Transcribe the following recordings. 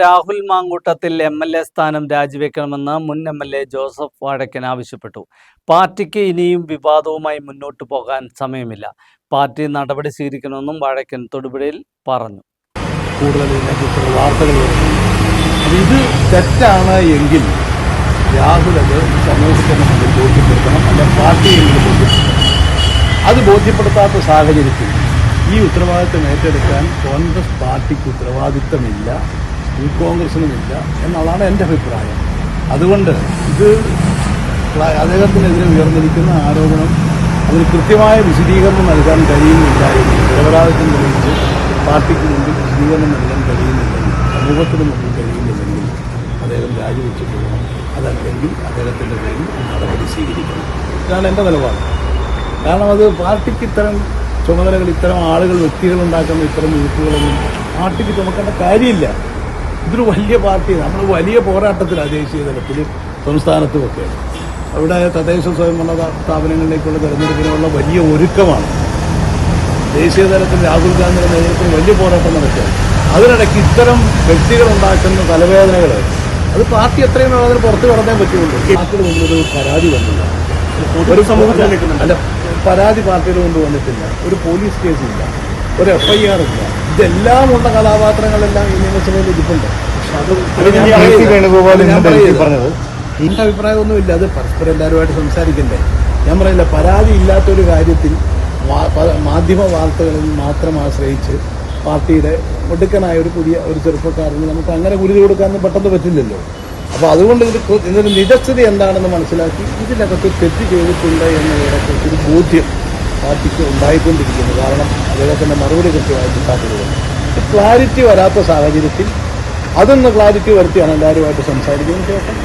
Rahul Mamkootathil M L A സ്ഥാനം രാജിവെക്കണമെന്ന് മുൻ M L A Joseph Vazhakkan ആവശ്യപ്പെട്ടു. പാർട്ടിക്ക് ഇനിയും വിവാദവുമായി മുന്നോട്ട് പോകാൻ സമയമില്ല. പാർട്ടി നടപടി സ്വീകരിക്കണമെന്നും വാഴക്കൻ തൊടുപുഴയിൽ പറഞ്ഞു. ഇത് തെറ്റാണ് എങ്കിൽ രാഹുൽ അത് സമൂഹത്തിന് ബോധ്യപ്പെടുത്തണം. അല്ല പാർട്ടിയെ അത് ബോധ്യപ്പെടുത്താത്ത സാഹചര്യത്തിൽ ഈ ഉത്തരവാദിത്തം ഏറ്റെടുക്കാൻ കോൺഗ്രസ് പാർട്ടിക്ക് ഉത്തരവാദിത്തമില്ല. യൂത്ത് കോൺഗ്രസിനുമില്ല എന്നുള്ളതാണ് എന്റെ അഭിപ്രായം. അതുകൊണ്ട് ഇത് അദ്ദേഹത്തിനെതിരെ ഉയർന്നിരിക്കുന്ന ആരോപണം അതിന് കൃത്യമായ വിശദീകരണം നൽകാൻ കഴിയുന്നില്ല നിരപരാധിത്വം തെളിയിച്ച് പാർട്ടിക്ക് മുമ്പിൽ വിശദീകരണം നൽകാൻ കഴിയുന്നില്ലെങ്കിൽ സമൂഹത്തിന് മുമ്പിൽ കഴിയുന്നില്ലെങ്കിൽ അദ്ദേഹം രാജിവെച്ച് പോകണം അതല്ലെങ്കിൽ അദ്ദേഹത്തിന്റെ പേരിൽ നടപടി സ്വീകരിക്കണം. ഇതാണ് എന്റെ നിലപാട്. കാരണം അത് പാർട്ടിക്ക് ഇത്തരം ചുമതലകൾ ഇത്തരം ആളുകൾ വ്യക്തികൾ ഉണ്ടാക്കുന്ന ഇത്തരം വീട്ടുകളൊന്നും പാർട്ടിക്ക് ചുമക്കേണ്ട കാര്യമില്ല. ഇതൊരു വലിയ പാർട്ടി നമ്മൾ വലിയ പോരാട്ടത്തിലാണ് ദേശീയ തലത്തിലും സംസ്ഥാനത്തുമൊക്കെ. അവിടെ തദ്ദേശ സ്വയംഭരണ സ്ഥാപനങ്ങളിലേക്കുള്ള തെരഞ്ഞെടുപ്പിനുള്ള വലിയ ഒരുക്കമാണ്. ദേശീയ തലത്തിൽ രാഹുൽ ഗാന്ധിയുടെ നേതൃത്വത്തിൽ വലിയ പോരാട്ടം നടക്കുക. അതിനിടയ്ക്ക് ഇത്തരം വ്യക്തികളുണ്ടാക്കുന്ന തലവേദനകൾ അത് പാർട്ടി എത്രയും വേണം അതിന് പുറത്ത് കടന്നേ പറ്റുള്ളൂ. പാർട്ടിയുടെ മുമ്പിൽ ഒരു പരാതി വന്നില്ല. ഒരു സമൂഹത്തിൽ അല്ല പരാതി പാർട്ടിയുടെ മുമ്പ് വന്നിട്ടില്ല. ഒരു പോലീസ് കേസില്ല. ഒരു എഫ് ഐ ആർ ഇല്ല. ഇതെല്ലാം ഉള്ള കഥാപാത്രങ്ങളെല്ലാം ഈ നിയമസഭയിൽ ഇരിപ്പുണ്ട്. എന്റെ അഭിപ്രായമൊന്നുമില്ല. അത് പരസ്പരം എല്ലാവരുമായിട്ട് സംസാരിക്കണ്ടേ? ഞാൻ പറയില്ല. പരാതി ഇല്ലാത്തൊരു കാര്യത്തിൽ മാധ്യമ വാർത്തകളിൽ മാത്രം ആശ്രയിച്ച് പാർട്ടിയുടെ ഒടുക്കനായ ഒരു പുതിയ ഒരു ചെറുപ്പക്കാരന് നമുക്ക് അങ്ങനെ കുരുതി കൊടുക്കാനൊന്നും പെട്ടെന്ന് പറ്റില്ലല്ലോ. അപ്പോൾ അതുകൊണ്ട് ഇത് ഇതിന്റെ നിജസ്ഥിതി എന്താണെന്ന് മനസ്സിലാക്കി ഇതിനകത്ത് തെറ്റ് ചെയ്തിട്ടുണ്ട് എന്നതിനെക്കുറിച്ച് ഒരു ബോധ്യം. പാർട്ടിക്ക് ഉണ്ടായിക്കൊണ്ടിരിക്കുന്നു. കാരണം അദ്ദേഹത്തിന്റെ മറുപടി കൃത്യമായിട്ട് കിട്ടാത്തത് ക്ലാരിറ്റി വരാത്ത സാഹചര്യത്തിൽ അതൊന്ന് ക്ലാരിറ്റി വരുത്തിയാണ് എല്ലാവരുമായിട്ട് സംസാരിച്ചതിന് ശേഷം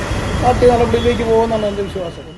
പാർട്ടി നടപടിയിലേക്ക് പോകുമെന്നാണ് എന്റെ വിശ്വാസം.